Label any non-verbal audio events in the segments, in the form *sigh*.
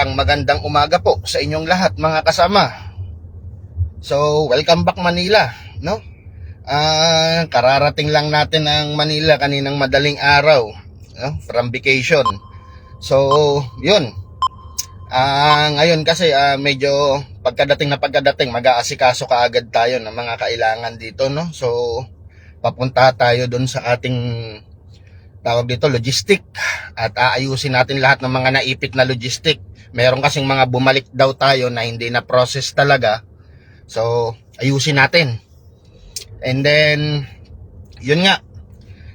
Isang magandang umaga po sa inyong lahat mga kasama. So, welcome back Manila, no? Ah, kararating lang natin ng Manila kaninang madaling araw, no? From vacation. So, 'yun. Ah, ngayon kasi ah, medyo pagkadating na pagkadating, mag-aasikaso kaagad tayo ng mga kailangan dito, no? So, papunta tayo doon sa ating tawag dito logistic at aayusin natin lahat ng mga naipit na logistic. Meron kasing mga bumalik daw tayo na hindi na process talaga. So, ayusin natin. And then, yun nga.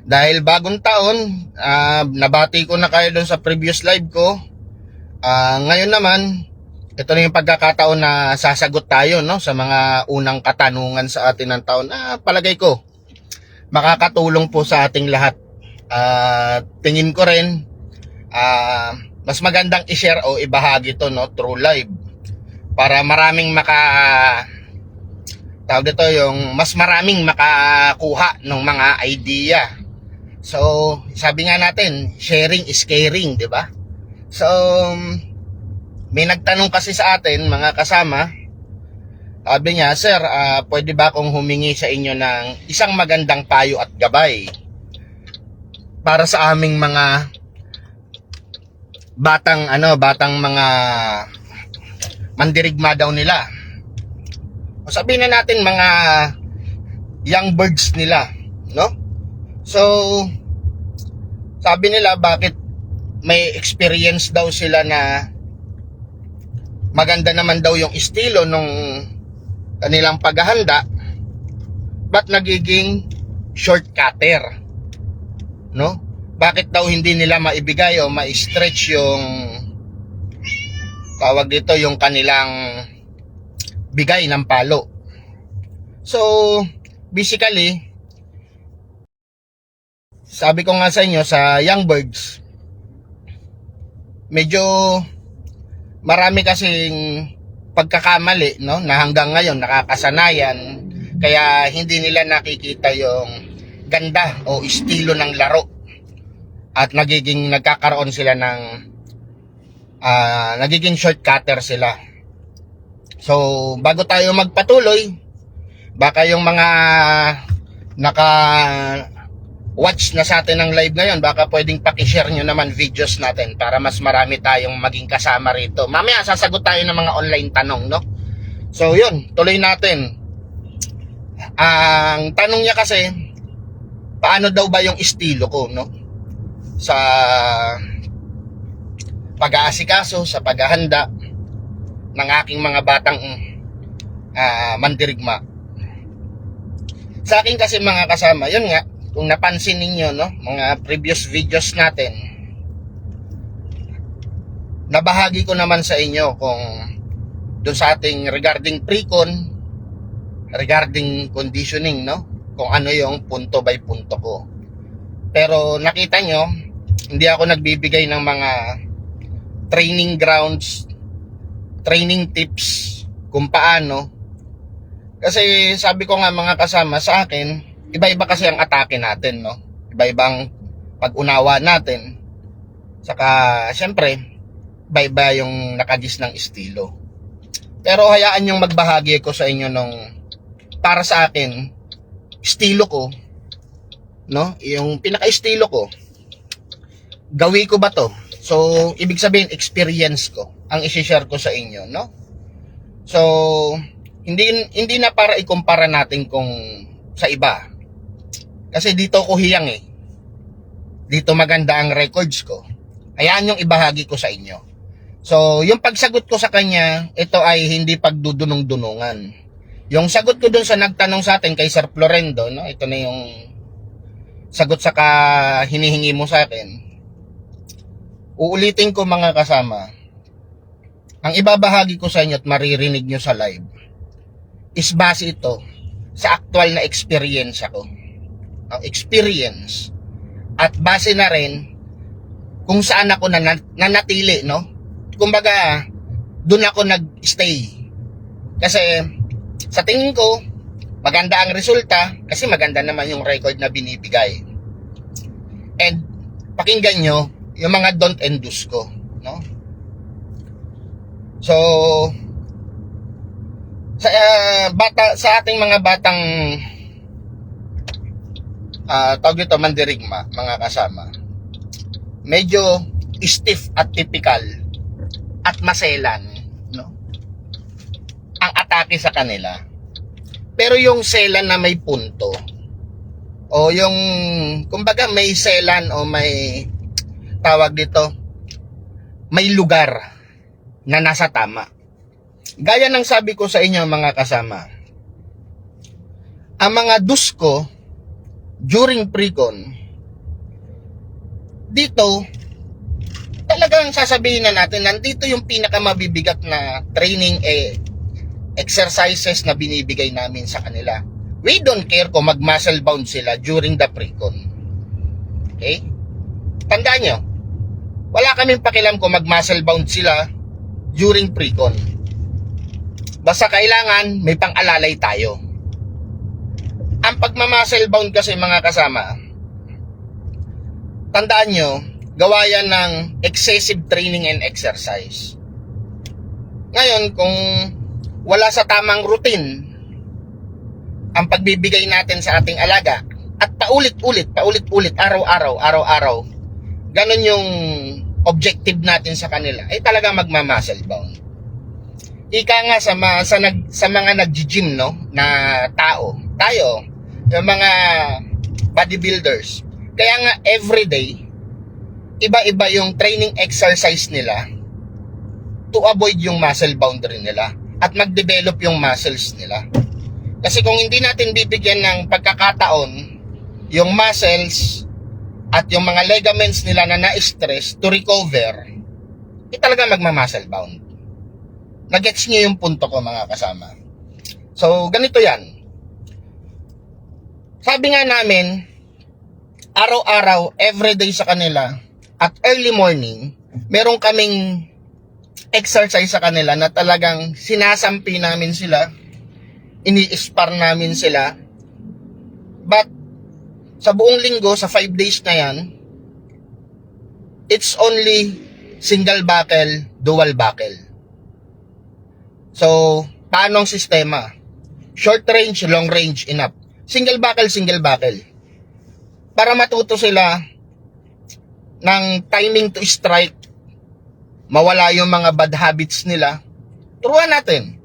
Dahil bagong taon, ah, nabati ko na kayo doon sa previous live ko. Ah, ngayon naman, ito na yung pagkakataon na sasagot tayo no sa mga unang katanungan sa atin ng taon. Ah, palagay ko makakatulong po sa ating lahat. Ah, tingin ko rin ah, mas magandang i-share o ibahagi to no through live para maraming maka tawag dito yung mas maraming makakuha ng mga idea. So, sabi nga natin, sharing is caring, di ba? So, may nagtanong kasi sa atin, mga kasama, sabi niya, Sir, ah, pwede ba akong humingi sa inyo ng isang magandang payo at gabay para sa aming mga batang ano, batang mga mandirigma daw nila. O sabihin na natin mga young birds nila, no? So, sabi nila bakit may experience daw sila na maganda naman daw yung estilo nung kanilang paghahanda ba't nagiging shortcutter no bakit daw hindi nila maibigay o ma-stretch yung tawag dito yung kanilang bigay ng palo? So basically sabi ko nga sa inyo sa young birds medyo marami kasing pagkakamali no? Na hanggang ngayon nakakasanayan. Kaya hindi nila nakikita yung ganda o estilo ng laro at nagiging nagkakaroon sila ng ah, nagiging shortcutter sila so bago tayo magpatuloy baka yung mga naka watch na sa atin ng live ngayon, baka pwedeng pakishare nyo naman videos natin para mas marami tayong maging kasama rito. Mamaya sasagot tayo ng mga online tanong, no? So, yun, tuloy natin. Ang tanong niya kasi, paano daw ba yung estilo ko, no? Sa pag-aasikaso, sa paghahanda ng aking mga batang ah, mandirigma. Sa akin kasi mga kasama, yun nga, kung napansin ninyo, no, mga previous videos natin, nabahagi ko naman sa inyo kung doon sa ating regarding pre-con, regarding conditioning, no, kung ano yung punto by punto ko. Pero nakita nyo, hindi ako nagbibigay ng mga training grounds, training tips kung paano. Kasi sabi ko nga mga kasama sa akin, iba-iba kasi ang atake natin, no? Iba-ibang pag-unawa natin. Saka, syempre, iba-iba yung nakagis ng estilo. Pero hayaan yung magbahagi ko sa inyo nung para sa akin, estilo ko, no? Yung pinaka-estilo ko, gawi ko ba to? So, ibig sabihin, experience ko ang isi-share ko sa inyo, no? So, hindi hindi na para ikumpara natin kung sa iba. Kasi dito ko hiyang eh. Dito maganda ang records ko. Hayaan yung ibahagi ko sa inyo. So, yung pagsagot ko sa kanya, ito ay hindi pagdudunong-dunungan. Yung sagot ko dun sa nagtanong sa atin kay Sir Florendo, no? Ito na yung sagot sa ka hinihingi mo sa akin. Uulitin ko mga kasama. Ang ibabahagi ko sa inyo at maririnig nyo sa live is base ito sa actual na experience ko. Ang experience at base na rin kung saan ako nan- nanatili, no? Kumbaga, doon ako nag-stay. Kasi sa tingin ko, maganda ang resulta kasi maganda naman yung record na binibigay. And pakinggan nyo yung mga don't and do's ko, no? So, sa ah, bata sa ating mga batang ah tawag ito mandirigma, mga kasama. Medyo stiff at typical at maselan, no? Ang atake sa kanila. Pero yung selan na may punto o yung kumbaga may selan o may tawag dito may lugar na nasa tama. Gaya ng sabi ko sa inyo mga kasama, ang mga dusko during pre-con, dito, talagang sasabihin na natin, nandito yung pinakamabibigat na training eh, exercises na binibigay namin sa kanila. We don't care kung mag-muscle bound sila during the pre-con. Okay? Tandaan nyo, wala kaming pakialam kung mag-muscle bound sila during pre-con. Basta kailangan may pang-alalay tayo. Ang pagmamuscle bound kasi mga kasama, tandaan nyo, gawa yan ng excessive training and exercise. Ngayon, kung wala sa tamang routine ang pagbibigay natin sa ating alaga at paulit-ulit, paulit-ulit, araw-araw, araw-araw, ganun yung objective natin sa kanila, ay talaga magmamuscle bound. Ika nga sa, ma, sa, nag, sa mga nag-gym, no, na tao, tayo, yung mga bodybuilders, kaya nga everyday, iba-iba yung training exercise nila to avoid yung muscle boundary nila at mag-develop yung muscles nila. Kasi kung hindi natin bibigyan ng pagkakataon yung muscles at yung mga ligaments nila na na-stress to recover, eh talaga magma-muscle bound. Nagets niyo yung punto ko mga kasama. So, ganito yan. Sabi nga namin, araw-araw, everyday sa kanila, at early morning, meron kaming exercise sa kanila na talagang sinasampi namin sila, ini-spar namin sila. But, sa buong linggo, sa 5 days na yan, it's only single buckle, dual buckle. So, paano ang sistema? Short range, long range, enough. Single buckle, single buckle. Para matuto sila ng timing to strike, mawala yung mga bad habits nila, turuan natin.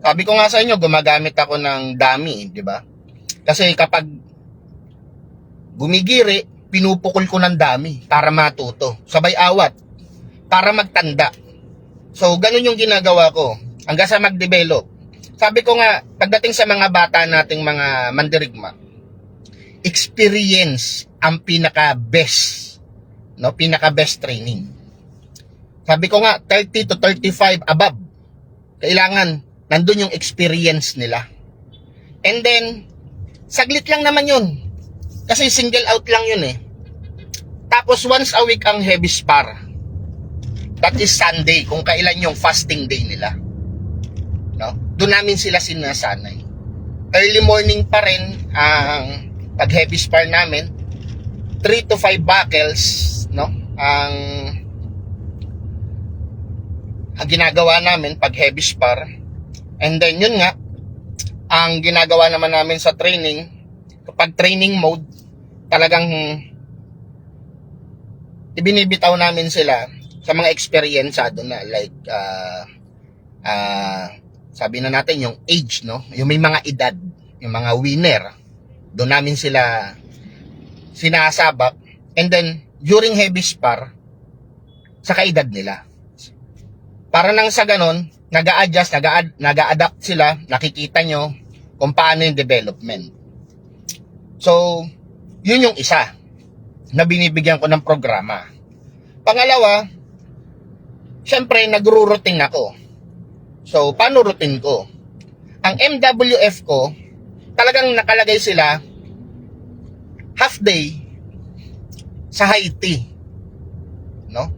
Sabi ko nga sa inyo, gumagamit ako ng dummy, di ba? Kasi kapag gumigiri, pinupukol ko ng dami para matuto. Sabay awat. Para magtanda. So, ganun yung ginagawa ko. Hanggang sa mag-develop. Sabi ko nga, pagdating sa mga bata nating mga mandirigma, experience ang pinaka-best. No? Pinaka-best training. Sabi ko nga, 30 to 35 above. Kailangan, nandun yung experience nila. And then, saglit lang naman yun. Kasi single out lang yun eh. Tapos once a week ang heavy spar. That is Sunday, kung kailan yung fasting day nila. No? Doon namin sila sinasanay. Early morning pa rin ang pag heavy spar namin. 3 to 5 buckles, no? Ang ang ginagawa namin pag heavy spar. And then yun nga, ang ginagawa naman namin sa training, kapag training mode, talagang ibinibitaw namin sila sa mga eksperyensado na like uh, uh, sabi na natin yung age no? Yung may mga edad yung mga winner. Doon namin sila sinasabak. And then during heavy spar sa kaedad nila. Para nang sa ganon nag-a-adjust nag-a-adapt sila. Nakikita nyo kung paano yung development. So yun yung isa na binibigyan ko ng programa. Pangalawa, syempre nagro-routine ako. So, paano routine ko? Ang MWF ko, talagang nakalagay sila half day sa tea. No?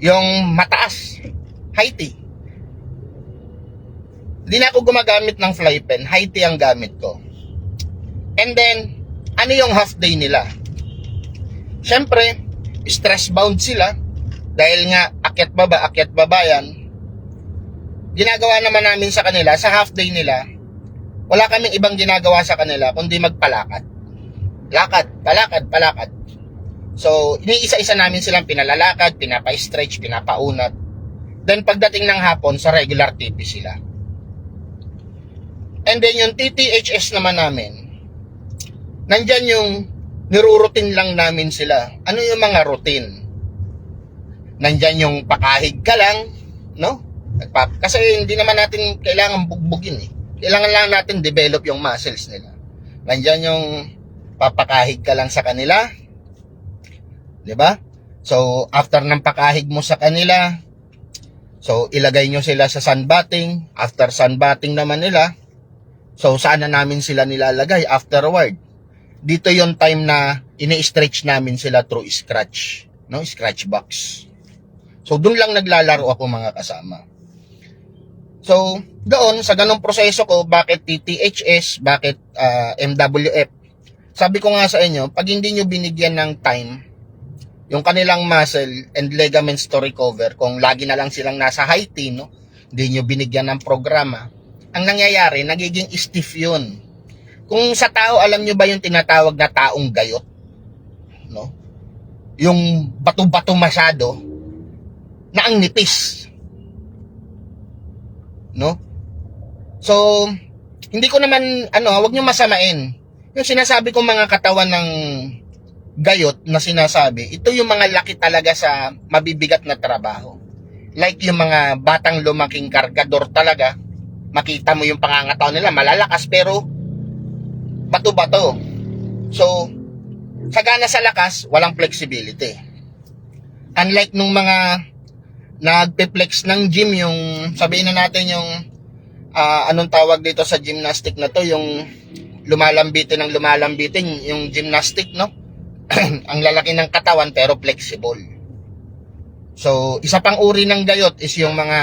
Yung mataas, tea. Hindi na ako gumagamit ng fly pen, high tea ang gamit ko. And then, ano yung half day nila? Siyempre, stress bound sila dahil nga akyat baba, akyat baba yan. ginagawa naman namin sa kanila, sa half day nila, wala kaming ibang ginagawa sa kanila kundi magpalakad. Lakad, palakad, palakad. So, iniisa-isa namin silang pinalalakad, pinapa-stretch, pinapaunat. Then pagdating ng hapon, sa regular TP sila. And then yung TTHS naman namin, nandyan yung nirurutin lang namin sila. Ano yung mga routine? Nandyan yung pakahig ka lang, no? Kasi hindi naman natin kailangan bugbugin eh. Kailangan lang natin develop yung muscles nila. Nandyan yung papakahig ka lang sa kanila. 'Di ba? So, after ng pakahig mo sa kanila, so ilagay nyo sila sa sunbathing. After sunbathing naman nila, so saan na namin sila nilalagay afterward? Dito yung time na ini-stretch namin sila through scratch, no? Scratch box. So, doon lang naglalaro ako mga kasama. So, doon, sa ganong proseso ko, bakit TTHS, bakit ah, MWF, sabi ko nga sa inyo, pag hindi nyo binigyan ng time, yung kanilang muscle and ligaments to recover, kung lagi na lang silang nasa high T, no? hindi nyo binigyan ng programa, ang nangyayari, nagiging stiff yun. Kung sa tao, alam nyo ba yung tinatawag na taong gayot? No? Yung bato-bato masyado, na ang nipis. No? So, hindi ko naman, ano, wag nyo masamain. Yung sinasabi ko mga katawan ng gayot na sinasabi, ito yung mga laki talaga sa mabibigat na trabaho. Like yung mga batang lumaking kargador talaga, makita mo yung pangangatawan nila, malalakas pero bato-bato. So, sagana sa lakas, walang flexibility. Unlike nung mga nagpe-flex ng gym, yung sabihin na natin yung ah, anong tawag dito sa gymnastic na to, yung lumalambitin ng lumalambitin, yung gymnastic, no? *clears throat* Ang lalaki ng katawan pero flexible. So, isa pang uri ng gayot is yung mga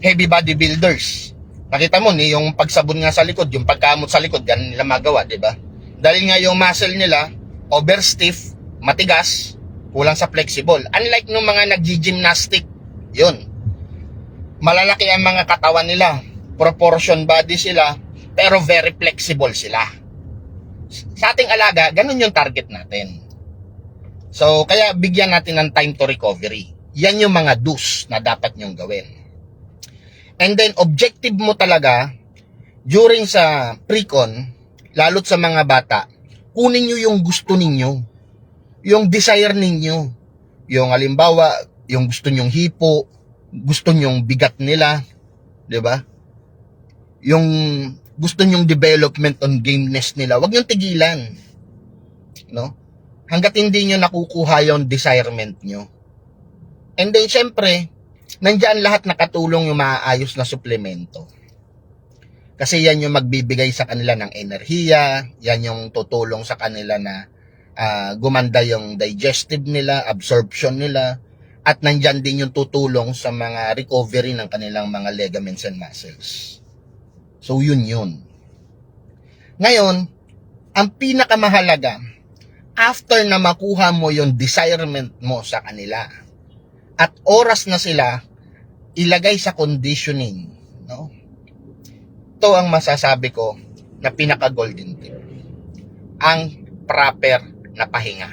heavy bodybuilders. Nakita mo ni yung pagsabon nga sa likod, yung pagkamot sa likod, ganun nila magawa, di ba? Dahil nga yung muscle nila, over stiff, matigas, kulang sa flexible. Unlike nung mga nag-gymnastic, yun. Malalaki ang mga katawan nila, proportion body sila, pero very flexible sila. Sa ating alaga, ganun yung target natin. So, kaya bigyan natin ng time to recovery. Yan yung mga do's na dapat nyong gawin. And then, objective mo talaga, during sa pre-con, lalo't sa mga bata, kunin nyo yung gusto ninyo. Yung desire ninyo. Yung halimbawa, yung gusto nyong hipo, gusto nyong bigat nila, 'di ba? Yung gusto nyong development on gameness nila, wag nyong tigilan. No? Hanggat hindi nyo nakukuha yung desirement nyo. And then, syempre, nandyan lahat nakatulong yung maayos na suplemento. Kasi yan yung magbibigay sa kanila ng enerhiya, yan yung tutulong sa kanila na ah, gumanda yung digestive nila, absorption nila, at nandyan din yung tutulong sa mga recovery ng kanilang mga ligaments and muscles. So, yun yun. Ngayon, ang pinakamahalaga, after na makuha mo yung desirement mo sa kanila, at oras na sila, ilagay sa conditioning, no? Ito ang masasabi ko na pinaka-golden tip. Ang proper na pahinga.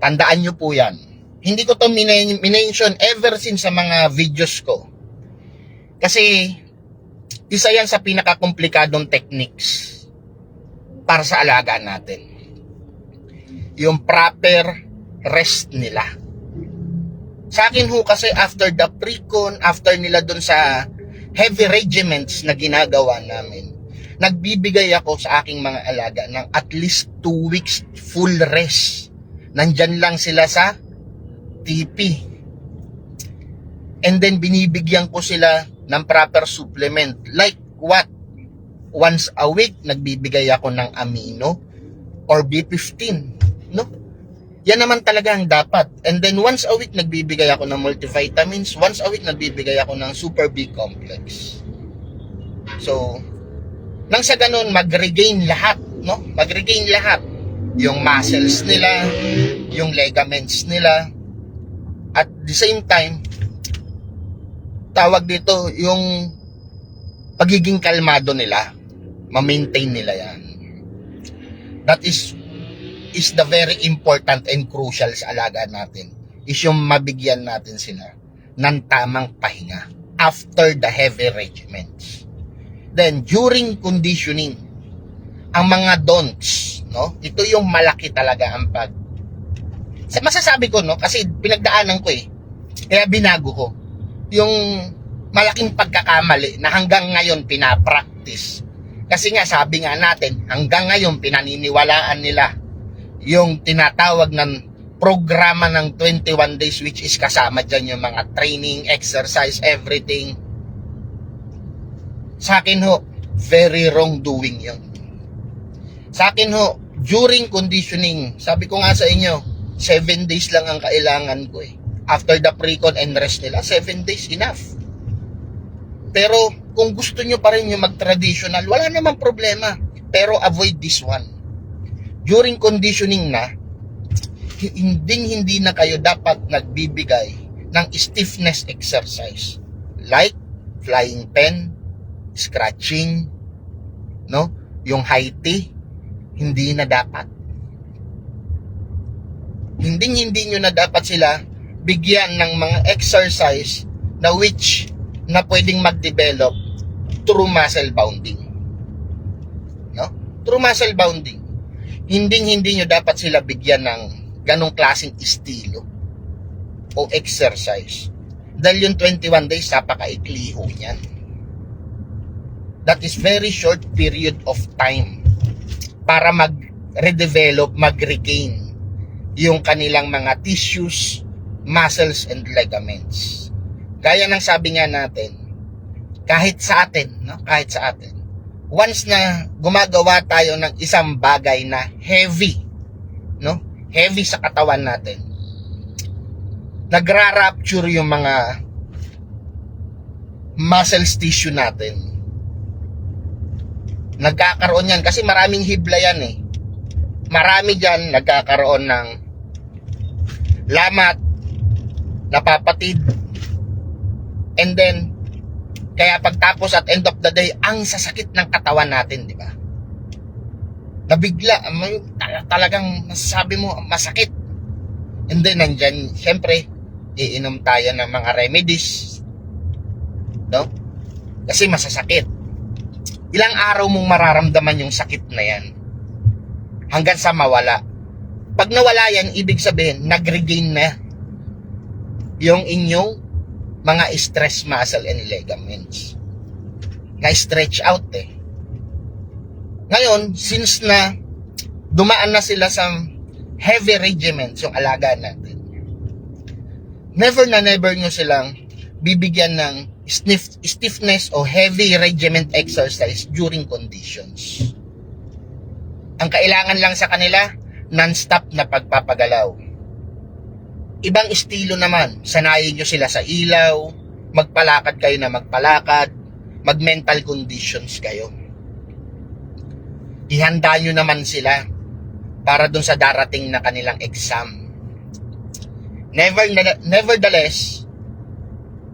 Tandaan nyo po yan. Hindi ko to minen- minention ever since sa mga videos ko. Kasi, isa yan sa pinaka-komplikadong techniques para sa alaga natin. Yung proper rest nila. Sa akin ho kasi after the pre-con, after nila dun sa heavy regiments na ginagawa namin, nagbibigay ako sa aking mga alaga ng at least 2 weeks full rest. Nandyan lang sila sa TP. And then binibigyan ko sila ng proper supplement. Like what? Once a week, nagbibigay ako ng amino or B15. No? Yan naman talaga ang dapat. And then once a week, nagbibigay ako ng multivitamins. Once a week, nagbibigay ako ng Super B complex. So, nang sa ganun, mag-regain lahat, no? Mag-regain lahat. Yung muscles nila, yung ligaments nila, at the same time, tawag dito, yung pagiging kalmado nila, ma-maintain nila yan. That is is the very important and crucial sa alaga natin is yung mabigyan natin sila ng tamang pahinga after the heavy regiments. Then, during conditioning, ang mga don'ts, no? Ito yung malaki talaga ang pag... Sa masasabi ko, no? Kasi pinagdaanan ko eh. Kaya binago ko. Yung malaking pagkakamali na hanggang ngayon pinapractice. Kasi nga, sabi nga natin, hanggang ngayon pinaniniwalaan nila yung tinatawag ng programa ng 21 days which is kasama dyan yung mga training, exercise, everything. Sa akin ho, very wrong doing yun. Sa akin ho, during conditioning, sabi ko nga sa inyo, 7 days lang ang kailangan ko eh. After the pre-con and rest nila, 7 days enough. Pero kung gusto nyo pa rin yung mag-traditional, wala namang problema. Pero avoid this one during conditioning na, hindi hindi na kayo dapat nagbibigay ng stiffness exercise. Like flying pen, scratching, no? Yung high tea, hindi na dapat. Hindi hindi nyo na dapat sila bigyan ng mga exercise na which na pwedeng mag-develop through muscle bounding. No? Through muscle bounding hindi hindi nyo dapat sila bigyan ng ganong klaseng estilo o exercise. Dahil yung 21 days, napakaikli ho niyan. That is very short period of time para mag-redevelop, mag-regain yung kanilang mga tissues, muscles, and ligaments. Gaya ng sabi nga natin, kahit sa atin, no? kahit sa atin, once na gumagawa tayo ng isang bagay na heavy, no? Heavy sa katawan natin. Nagra-rupture yung mga muscles tissue natin. Nagkakaroon yan kasi maraming hibla yan eh. Marami dyan nagkakaroon ng lamat, napapatid, and then kaya pagtapos at end of the day, ang sasakit ng katawan natin, di ba? Nabigla, may, talagang masasabi mo, masakit. And then, nandyan, syempre, iinom tayo ng mga remedies. No? Kasi masasakit. Ilang araw mong mararamdaman yung sakit na yan. Hanggang sa mawala. Pag nawala yan, ibig sabihin, nag-regain na yung inyong mga stress muscle and ligaments. Na-stretch out eh. Ngayon, since na dumaan na sila sa heavy regiments, yung alaga natin, never na never nyo silang bibigyan ng stiff, stiffness o heavy regiment exercise during conditions. Ang kailangan lang sa kanila, non-stop na pagpapagalaw Ibang estilo naman, sanayin nyo sila sa ilaw, magpalakad kayo na magpalakad, mag-mental conditions kayo. Ihanda nyo naman sila para dun sa darating na kanilang exam. Never, nevertheless,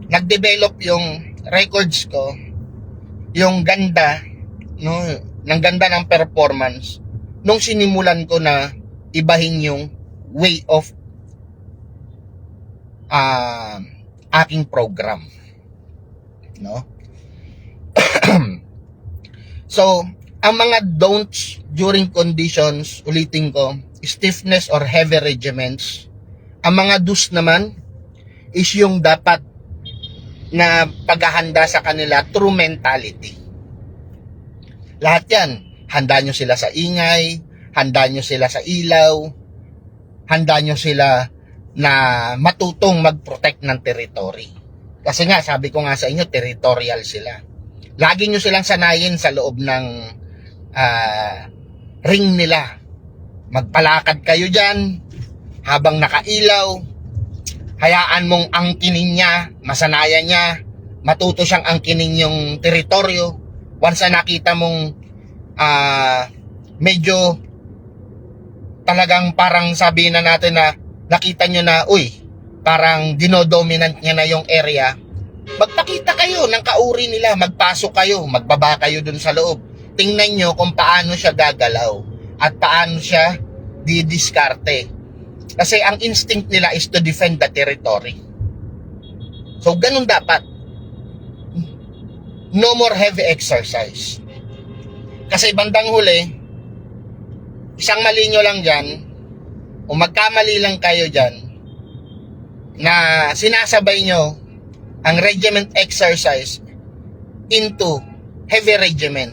nag-develop yung records ko, yung ganda, no, ng ganda ng performance, nung sinimulan ko na ibahin yung way of uh, aking program. No? *clears throat* so, ang mga don'ts during conditions, ulitin ko, stiffness or heavy regiments. Ang mga do's naman is yung dapat na paghahanda sa kanila through mentality. Lahat yan, handa nyo sila sa ingay, handa nyo sila sa ilaw, handa nyo sila na matutong mag-protect ng territory. Kasi nga, sabi ko nga sa inyo, territorial sila. Lagi nyo silang sanayin sa loob ng uh, ring nila. Magpalakad kayo dyan habang nakailaw. Hayaan mong angkinin niya, masanayan niya, matuto siyang angkinin yung teritoryo. Once na nakita mong uh, medyo talagang parang sabi na natin na nakita nyo na, uy, parang dinodominant niya na yung area, Magpakita kayo ng kauri nila, magpasok kayo, magbaba kayo dun sa loob. Tingnan nyo kung paano siya gagalaw at paano siya didiskarte. Kasi ang instinct nila is to defend the territory. So, ganun dapat. No more heavy exercise. Kasi bandang huli, isang mali nyo lang dyan, o magkamali lang kayo dyan, na sinasabay nyo ang regiment exercise into heavy regiment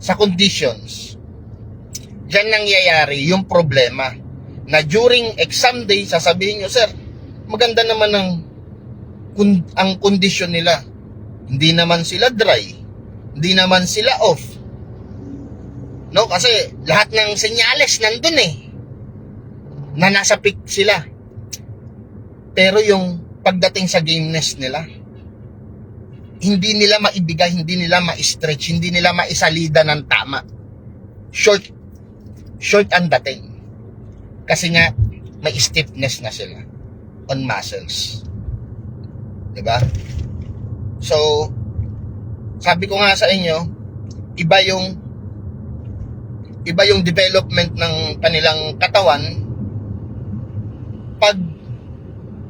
sa conditions. Diyan nangyayari yung problema na during exam day, sasabihin nyo, Sir, maganda naman ang, ang kondisyon nila. Hindi naman sila dry. Hindi naman sila off. No? Kasi lahat ng senyales nandun eh. Na nasa peak sila. Pero yung pagdating sa gameness nila, hindi nila maibigay, hindi nila ma-stretch, hindi nila maisalida ng tama. Short, short ang dating. Kasi nga, may stiffness na sila on muscles. 'Di ba? So, sabi ko nga sa inyo, iba yung iba yung development ng kanilang katawan pag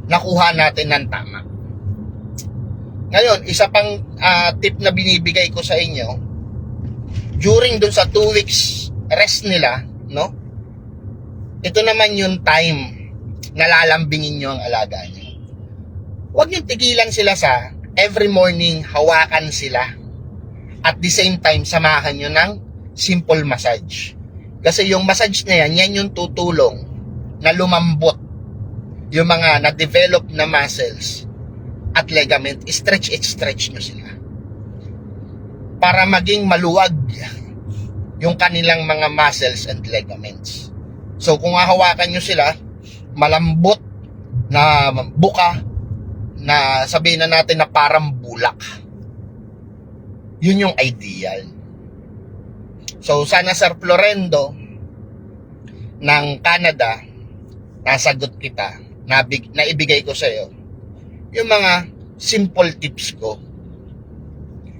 nakuha natin ng tama. Ngayon, isa pang ah, tip na binibigay ko sa inyo, during dun sa 2 weeks rest nila, no? Ito naman yung time na lalambingin nyo ang alaga nyo. Huwag nyo tigilan sila sa every morning hawakan sila. At the same time, samahan nyo ng simple massage. Kasi yung massage na yan, yan yung tutulong na lumambot yung mga na-develop na muscles at ligament, stretch it, stretch nyo sila. Para maging maluwag yung kanilang mga muscles and ligaments. So kung hahawakan nyo sila, malambot na buka na sabihin na natin na parang bulak. Yun yung ideal. So sana Sir Florendo ng Canada, nasagot kita, nabig, naibigay ko sa iyo yung mga simple tips ko.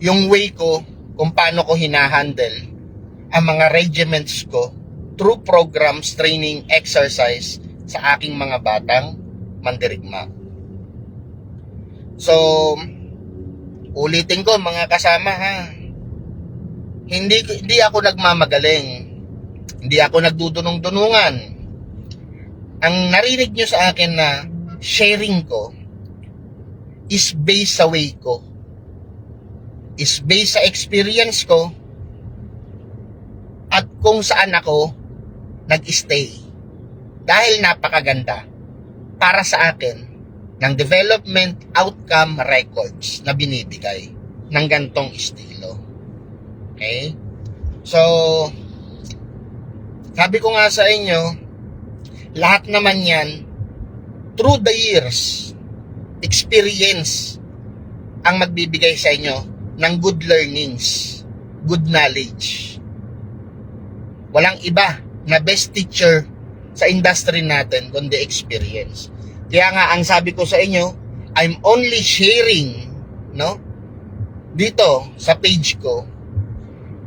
Yung way ko kung paano ko hinahandle ang mga regiments ko through programs, training, exercise sa aking mga batang mandirigma. So, ulitin ko mga kasama ha. Hindi hindi ako nagmamagaling. Hindi ako nagdudunong-dunungan. Ang narinig nyo sa akin na sharing ko is based sa way ko. Is based sa experience ko at kung saan ako nag-stay. Dahil napakaganda para sa akin ng development outcome records na binibigay ng gantong estilo. Okay? So, sabi ko nga sa inyo, lahat naman yan, through the years, experience ang magbibigay sa inyo ng good learnings, good knowledge. Walang iba na best teacher sa industry natin kundi experience. Kaya nga ang sabi ko sa inyo, I'm only sharing, no? Dito sa page ko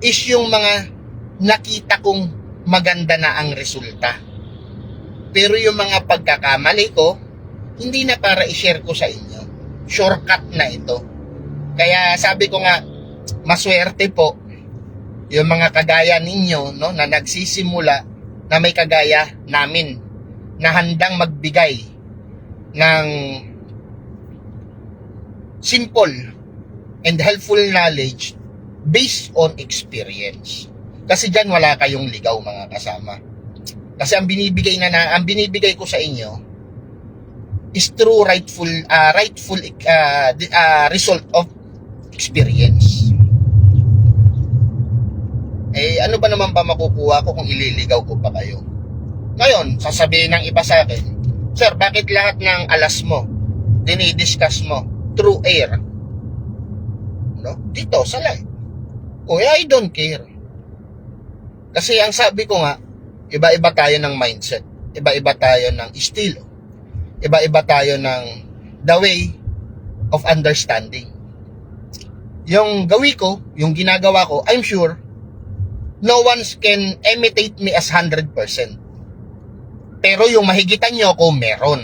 is yung mga nakita kong maganda na ang resulta. Pero yung mga pagkakamali ko, hindi na para i-share ko sa inyo. Shortcut na ito. Kaya sabi ko nga, maswerte po yung mga kagaya ninyo no, na nagsisimula na may kagaya namin na handang magbigay ng simple and helpful knowledge based on experience. Kasi diyan wala kayong ligaw mga kasama. Kasi ang binibigay na, na ang binibigay ko sa inyo is true rightful uh, rightful uh, uh, result of experience. Eh, ano ba naman ba makukuha ko kung ililigaw ko pa kayo? Ngayon, sasabihin ng iba sa akin, Sir, bakit lahat ng alas mo, dinidiscuss mo, through air? No? Dito, sa live. Kuya, I don't care. Kasi ang sabi ko nga, iba-iba tayo ng mindset. Iba-iba tayo ng estilo. Iba-iba tayo ng the way of understanding. Yung gawi ko, yung ginagawa ko, I'm sure, no one can imitate me as 100%. Pero yung mahigitan nyo ako, meron.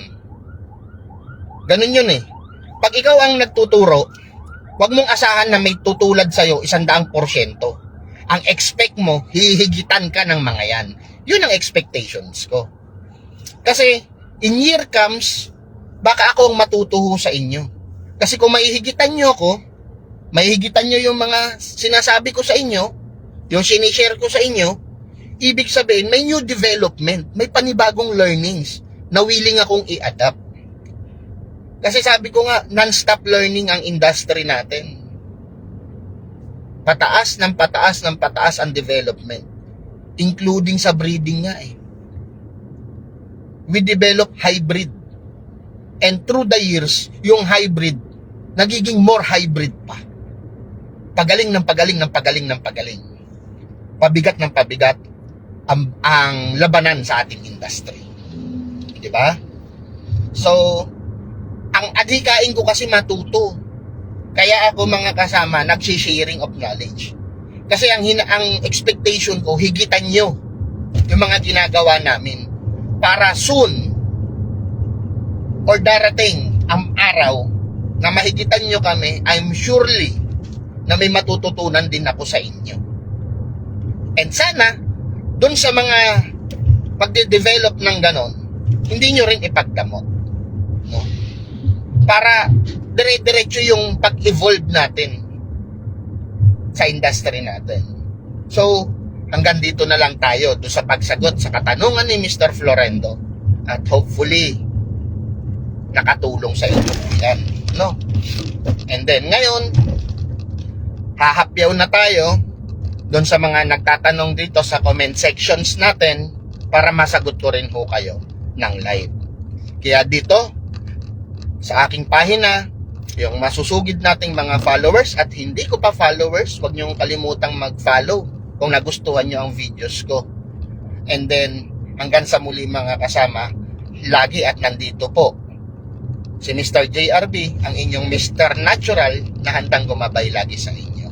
Ganun yun eh. Pag ikaw ang nagtuturo, wag mong asahan na may tutulad sa'yo isang daang porsyento. Ang expect mo, hihigitan ka ng mga yan. Yun ang expectations ko. Kasi, in year comes, baka ako ang matutuho sa inyo. Kasi kung maihigitan nyo ako, maihigitan nyo yung mga sinasabi ko sa inyo, yung sinishare ko sa inyo, ibig sabihin, may new development, may panibagong learnings na willing akong i-adapt. Kasi sabi ko nga, non-stop learning ang industry natin. Pataas ng pataas ng pataas ang development. Including sa breeding nga eh. We develop hybrid. And through the years, yung hybrid, nagiging more hybrid pa. Pagaling ng pagaling ng pagaling ng pagaling. Pabigat ng pabigat ang, ang labanan sa ating industry. Di ba? So, ang adhikain ko kasi matuto. Kaya ako mga kasama, nagsisharing of knowledge. Kasi ang, hina, ang expectation ko, higitan nyo yung mga ginagawa namin para soon or darating ang araw na mahigitan nyo kami, I'm surely na may matututunan din ako sa inyo. And sana, dun sa mga pagde-develop ng ganon, hindi nyo rin ipagdamot. No? Para dire-diretso yung pag-evolve natin sa industry natin. So, hanggang dito na lang tayo do sa pagsagot sa katanungan ni Mr. Florendo at hopefully nakatulong sa inyo yan, no? And then ngayon, hahapyaw na tayo doon sa mga nagtatanong dito sa comment sections natin para masagot ko rin ho kayo ng live. Kaya dito, sa aking pahina, yung masusugid nating mga followers at hindi ko pa followers, huwag niyong kalimutang mag-follow kung nagustuhan niyo ang videos ko. And then, hanggang sa muli mga kasama, lagi at nandito po. Si Mr. JRB, ang inyong Mr. Natural na handang gumabay lagi sa inyo.